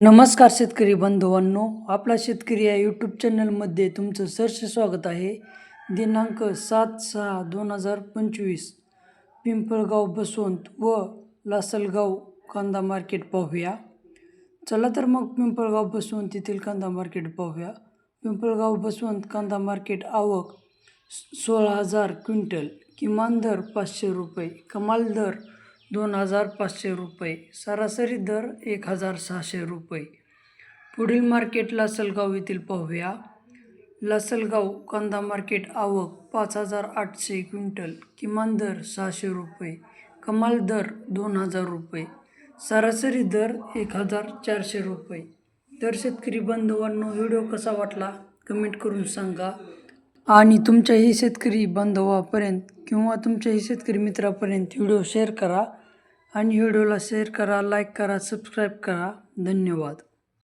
नमस्कार शेतकरी बंधूंनो आपला शेतकरी या यूट्यूब चॅनलमध्ये तुमचं सरस स्वागत आहे. दिनांक सात सहा दोन हजार पंचवीस पिंपळगाव बसवंत व लासलगाव कांदा मार्केट पाहूया. चला तर मग पिंपळगाव बसवंत येथील कांदा मार्केट पाहूया. पिंपळगाव बसवंत कांदा मार्केट आवक सोळा हजार क्विंटल किमान दर पाचशे रुपये कमाल दर दोन हजार पाचशे रुपये सरासरी दर एक हजार सहाशे रुपये. पुढील मार्केट लासलगाव येथील पाहूया. लासलगाव कांदा मार्केट आवक पाच हजार आठशे क्विंटल किमान दर सहाशे रुपये कमाल दर दोन हजार रुपये सरासरी दर एक हजार चारशे रुपये. तर शेतकरी बंधवांनो व्हिडिओ कसा वाटला? कमेंट करून सांगा. आणि तुमच्याही शेतकरी बांधवापर्यंत किंवा तुमच्याही शेतकरी मित्रापर्यंत व्हिडिओ शेअर करा. आणि व्हिडिओला शेअर करा लाईक करा सबस्क्राईब करा. धन्यवाद.